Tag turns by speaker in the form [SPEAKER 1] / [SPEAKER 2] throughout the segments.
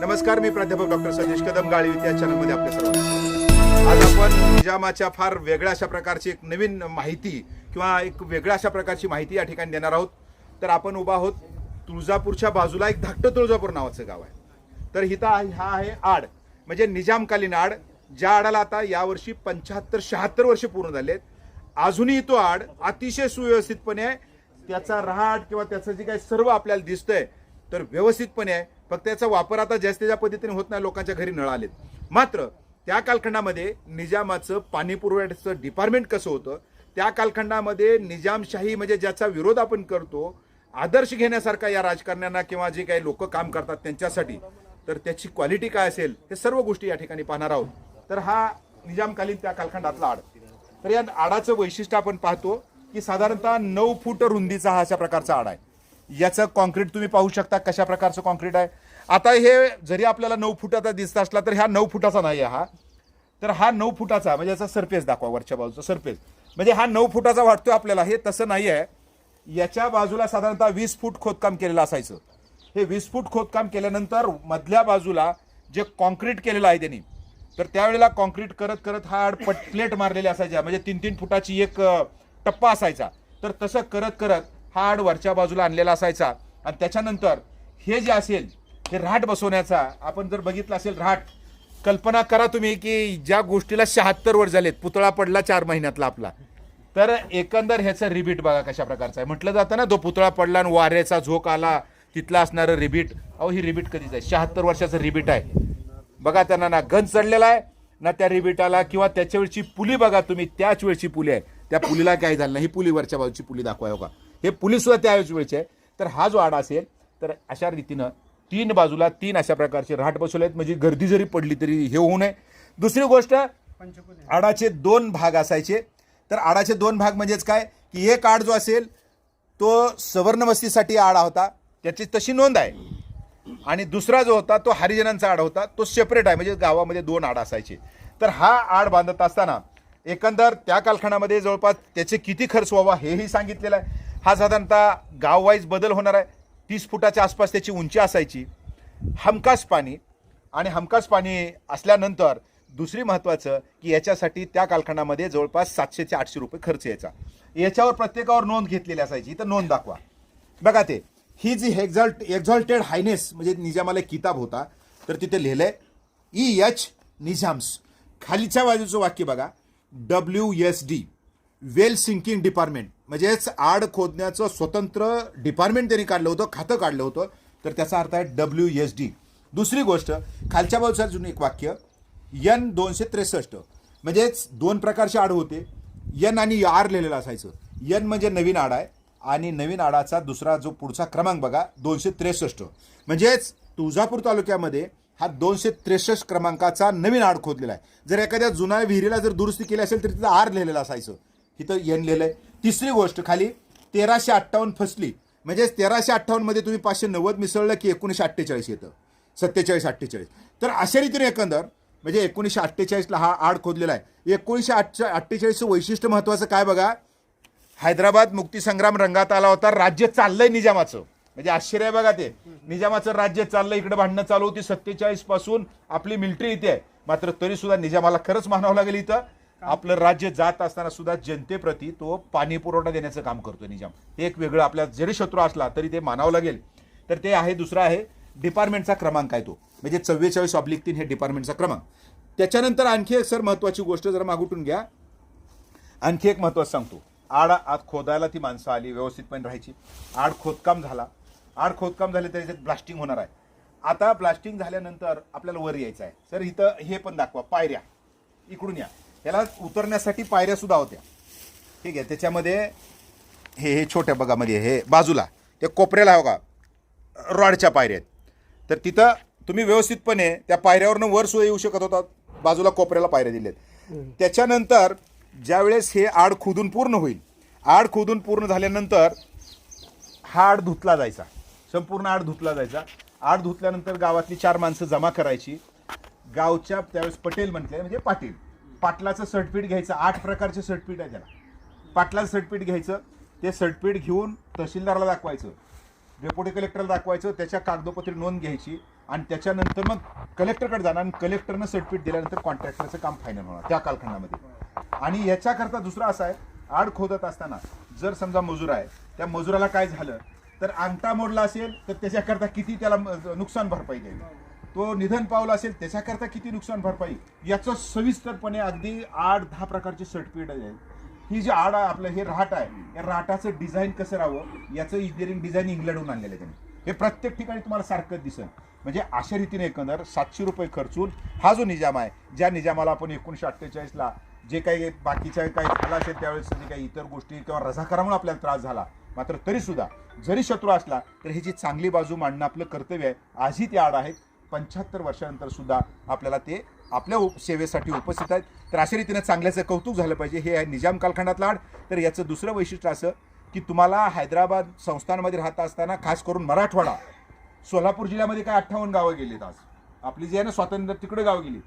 [SPEAKER 1] नमस्कार मी प्राध्यापक डॉक्टर सतीश कदम गाळी या चॅनलमध्ये आपल्या सर्वांना आज आपण निजामाच्या फार वेगळ्या अशा प्रकारची एक नवीन माहिती किंवा एक वेगळ्या अशा प्रकारची माहिती या ठिकाणी देणार आहोत. तर आपण उभा आहोत तुळजापूरच्या बाजूला एक धाकटं तुळजापूर नावाचं गाव आहे. तर हिता हा आहे आड म्हणजे निजामकालीन आड ज्या आडाला आता यावर्षी पंच्याहत्तर शहात्तर वर्ष पूर्ण झाले आहेत. अजूनही तो आड अतिशय सुव्यवस्थितपणे आहे. त्याचा रहाट किंवा त्याचं जे काही सर्व आपल्याला दिसतंय तर व्यवस्थितपणे आहे. फक्त त्याचा वापर आता जास्तीच्या ज्या पद्धतीने होत नाही लोकांच्या घरी नळ आलेत. मात्र त्या कालखंडामध्ये निजामाचं पाणी पुरवठ्याचं डिपार्टमेंट कसं होतं त्या कालखंडामध्ये निजामशाही म्हणजे ज्याचा विरोध आपण करतो आदर्श घेण्यासारखा या राजकारण्यांना किंवा जे काही लोक काम करतात त्यांच्यासाठी तर त्याची क्वालिटी काय असेल हे सर्व गोष्टी या ठिकाणी पाहणार आहोत. तर हा निजामकालीन त्या कालखंडातला आड. तर या आडाचं वैशिष्ट्य आपण पाहतो की साधारणतः नऊ फूट रुंदीचा हा अशा प्रकारचा आड आहे. याचं कॉन्क्रीट तुम्ही पाहू शकता कशा प्रकारचं कॉन्क्रीट आहे. आता हे जरी आपल्याला नऊ फुटाचा दिसत असला तर ह्या नऊ फुटाचा नाही आहे हा. तर हा नऊ फुटाचा म्हणजे याचा सरफेस दाखवा वरच्या बाजूचा सरफेस म्हणजे हा नऊ फुटाचा वाटतोय आपल्याला हे तसं नाही आहे. याच्या बाजूला साधारणतः वीस फूट खोदकाम केलेलं असायचं. हे वीस फूट खोदकाम केल्यानंतर मधल्या बाजूला जे कॉन्क्रीट केलेलं आहे त्यांनी तर त्यावेळेला कॉन्क्रीट करत करत हा पट प्लेट मारलेली असायच्या. म्हणजे तीन तीन फुटाची एक टप्पा असायचा. तर तसं करत करत हा आड वरच्या बाजूला आणलेला असायचा. आणि त्याच्यानंतर हे जे असेल हे राट बसवण्याचा आपण जर बघितलं असेल राट कल्पना करा तुम्ही की ज्या गोष्टीला शहात्तर वर झालेत पुतळा पडला चार महिन्यातला आपला. तर एकंदर ह्याचं रिबीट बघा कशा प्रकारचं आहे. म्हटलं जातं ना तो पुतळा पडला आणि वाऱ्याचा झोक आला तिथला असणारं रिबीट. अहो ही रिबीट कधीच आहे. शहात्तर वर्षाचं रिबीट आहे. बघा त्यांना ना गंज चढलेला आहे ना त्या रिबीटाला किंवा त्याच्या वेळची पुली बघा तुम्ही त्याच वेळची पुली आहे. त्या पुलीला काय झालं नाही ही पुली वरच्या बाजूची पुली दाखवा हो का? हे पुली सुद्धा त्याच आहे तर हा जो आडा असेल तर अशा रीतीनं तीन बाजूला तीन अशा प्रकारचे राट बसवले आहेत. म्हणजे गर्दी जरी पडली तरी हे होऊ नये. दुसरी गोष्ट आडाचे दोन भाग असायचे. तर आडाचे दोन भाग म्हणजेच काय? की एक आड जो असेल तो सवर्णवस्तीसाठी आडा होता. त्याची तशी नोंद आहे. आणि दुसरा जो होता तो हरिजनांचा आड होता. तो सेपरेट आहे. म्हणजे गावामध्ये दोन आड असायचे. तर हा आड बांधत असताना एकंदर त्या कालखंडामध्ये जवळपास त्याचे किती खर्च व्हावा हेही सांगितलेलं आहे. हा साधारणतः गाववाईज बदल होणार आहे. तीस फुटाच्या आसपास त्याची उंची असायची. हमखास पाणी आणि हमखास पाणी असल्यानंतर दुसरी महत्त्वाचं की याच्यासाठी त्या कालखंडामध्ये जवळपास सातशे ते आठशे रुपये खर्च यायचा. याच्यावर प्रत्येकावर नोंद घेतलेली असायची. तर नोंद दाखवा. बघा ते. ही जी एक्झॉल्ट एक्झॉल्टेड हायनेस म्हणजे निजामाला एक किताब होता. तर तिथे लिहिलंय e ई एच निझाम्स खालीच्या बाजूचं वाक्य बघा. W S D well sinking department म्हणजेच आड खोदण्याचं स्वतंत्र डिपार्टमेंट त्यांनी काढलं होतं खातं काढलं होतं. तर त्याचा अर्थ आहे डब्ल्यू एस डी दुसरी गोष्ट खालच्या बाजूचं अजून एक वाक्य यन दोनशे त्रेसष्ट. म्हणजेच दोन प्रकारचे आड होते. यन आणि आर लिहिलेलं असायचं. यन म्हणजे नवीन आड आहे आणि नवीन आडाचा दुसरा जो पुढचा क्रमांक बघा दोनशे त्रेसष्ट. म्हणजेच तुळजापूर तालुक्यामध्ये हा दोनशे त्रेसष्ट क्रमांकाचा नवीन आड खोदलेला आहे. जर एखाद्या जुन्या विहिरीला जर दुरुस्ती केली असेल तर तिथं आर लिहिलेलं असायचं. इथं एन लिहिलं आहे. तिसरी गोष्ट खाली तेराशे अठ्ठावन्न फसली. म्हणजेच तेराशे अठ्ठावन्नमध्ये तुम्ही पाचशे नव्वद मिसळलं की एकोणीसशे अठ्ठेचाळीस येतं. सत्तेचाळीस अठ्ठेचाळीस. तर अशा रीतीने एकंदर म्हणजे एकोणीसशे अठ्ठेचाळीसला हा आड खोदलेला आहे. एकोणीसशे अठ्ठे अठ्ठेचाळीसचं वैशिष्ट्य महत्त्वाचं काय बघा? हैदराबाद मुक्तीसंग्राम रंगात आला होता राज्य चाललंय निजामाचं. म्हणजे आश्चर्य आहे बघा ते. निजामाचं राज्य चाललंय इकडे भांडणं चालू होती सत्तेचाळीसपासून. आपली मिलिटरी इथे आहे. मात्र तरी सुद्धा निजामाला खरंच मानावं लागेल इथं. आपलं राज्य जात असताना सुद्धा जनतेप्रती तो पाणी पुरवठा देण्याचं काम करतो निजाम. हे एक वेगळं आपल्या जरी शत्रू असला तरी ते मानावं लागेल. तर ते आहे दुसरा आहे डिपार्टमेंटचा क्रमांक आहे तो. म्हणजे चव्वेचाळीस ऑब्लिक तीन हे डिपार्टमेंटचा क्रमांक. त्याच्यानंतर आणखी एक सर महत्त्वाची गोष्ट जरा मागुटून घ्या. आणखी एक महत्त्वाचं सांगतो. आड आत खोदायला ती माणसं आली व्यवस्थितपणे राहायची. आड खोदकाम झाला. आड खोदकाम झाले तरी ब्लास्टिंग होणार आहे. आता ब्लास्टिंग झाल्यानंतर आपल्याला वर यायचं आहे. सर इथं हे पण दाखवा पायऱ्या. इकडून या. याला उतरण्यासाठी पायऱ्या सुद्धा होत्या. ठीक आहे त्याच्यामध्ये हे हे छोट्या बघामध्ये हे बाजूला ते कोपऱ्याला बघा रॉडच्या पायऱ्या आहेत. तर तिथं तुम्ही व्यवस्थितपणे त्या पायऱ्यावरनं वर सुद्धा येऊ शकत होता. बाजूला कोपऱ्याला पायऱ्या दिल्यात त्याच्यानंतर ज्यावेळेस हे आड खोदून पूर्ण होईल आड खोदून पूर्ण झाल्यानंतर हा आड धुतला जायचा. संपूर्ण आड धुतला जायचा. आड धुतल्यानंतर गावातली चार माणसं जमा करायची. गावच्या त्यावेळेस पटेल म्हटले म्हणजे पाटील. पाटलाचं सर्टिफिकेट घ्यायचं. आठ प्रकारचे सर्टिफिकेट आहे त्याला. पाटलाचं सर्टिफिकेट घ्यायचं. ते सर्टिफिकेट घेऊन तहसीलदाराला दाखवायचं. डेप्युटी कलेक्टरला दाखवायचं. त्याच्या कागदोपत्री नोंद घ्यायची. आणि त्याच्यानंतर मग कलेक्टरकडे जाणार आणि कलेक्टरनं सर्टिफिकेट दिल्यानंतर कॉन्ट्रॅक्टरचं काम फायनल होणार त्या कालखंडामध्ये. आणि याच्याकरता दुसरं असं आहे आड खोदत असताना जर समजा मजूर आहे त्या मजुराला काय झालं? तर अंगठा मोडला असेल तर त्याच्याकरता किती त्याला म- नुकसान भरपाई द्यावी? तो निधन पावला असेल त्याच्याकरता किती नुकसान भरपाई? याचं सविस्तरपणे अगदी आठ दहा प्रकारचे सर्टिफिकेट आहे ही जी आड आहे आपलं हे राहट आहे या राहटाचं डिझाईन कसं राहावं? याचं इंजिनिअरिंग डिझाईन इंग्लंडहून आणलेलं आहे त्यांनी. हे प्रत्येक ठिकाणी तुम्हाला सारखं दिसेल. म्हणजे अशा रीतीने एकंदर सातशे रुपये खर्चून हा जो निजाम आहे ज्या निजामाला आपण एकोणीशे अठ्ठेचाळीसला जे काही बाकीच्या काही झाला असेल त्यावेळेस जे काही इतर गोष्टी किंवा रझाकारामुळे आपल्याला त्रास झाला मात्र तरीसुद्धा जरी शत्रू असला तर ही जी चांगली बाजू मांडणं आपलं कर्तव्य आहे आजही ते आड आहेत. पंच्याहत्तर वर्षानंतर सुद्धा आपल्याला ते आपल्या उप- सेवेसाठी उपस्थित आहेत. तर अशा रीतीनं चांगल्याचं कौतुक झालं पाहिजे. हे आहे निजाम कालखंडातलं आड तर याचं दुसरं वैशिष्ट्य असं की तुम्हाला हैदराबाद संस्थांमध्ये राहता असताना खास करून मराठवाडा सोलापूर जिल्ह्यामध्ये काय अठ्ठावन्न गावं गेलीत आज. आपली जी आहे ना स्वातंत्र्य तिकडे गावं गेली.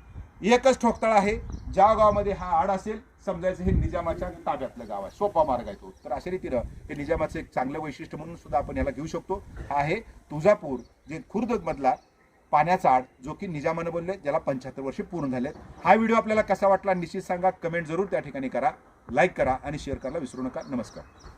[SPEAKER 1] एकच ठोकताळ आहे. ज्या गावामध्ये हा आड असेल समजायचं हे निजामाच्या ताब्यातलं गाव आहे. सोपा मार्ग आहे तो. तर अशा रीतीनं हे निजामाचं एक चांगलं वैशिष्ट्य म्हणून सुद्धा आपण याला घेऊ शकतो. हा आहे तुळजापूर जे खुर्दमधला पाण्याचा आड जो की निजामानं बोलले ज्याला पंच्याहत्तर वर्षे पूर्ण झालेत. हा व्हिडिओ आपल्याला कसा वाटला निश्चित सांगा. कमेंट जरूर त्या ठिकाणी करा लाईक करा आणि शेअर करायला विसरू नका. नमस्कार.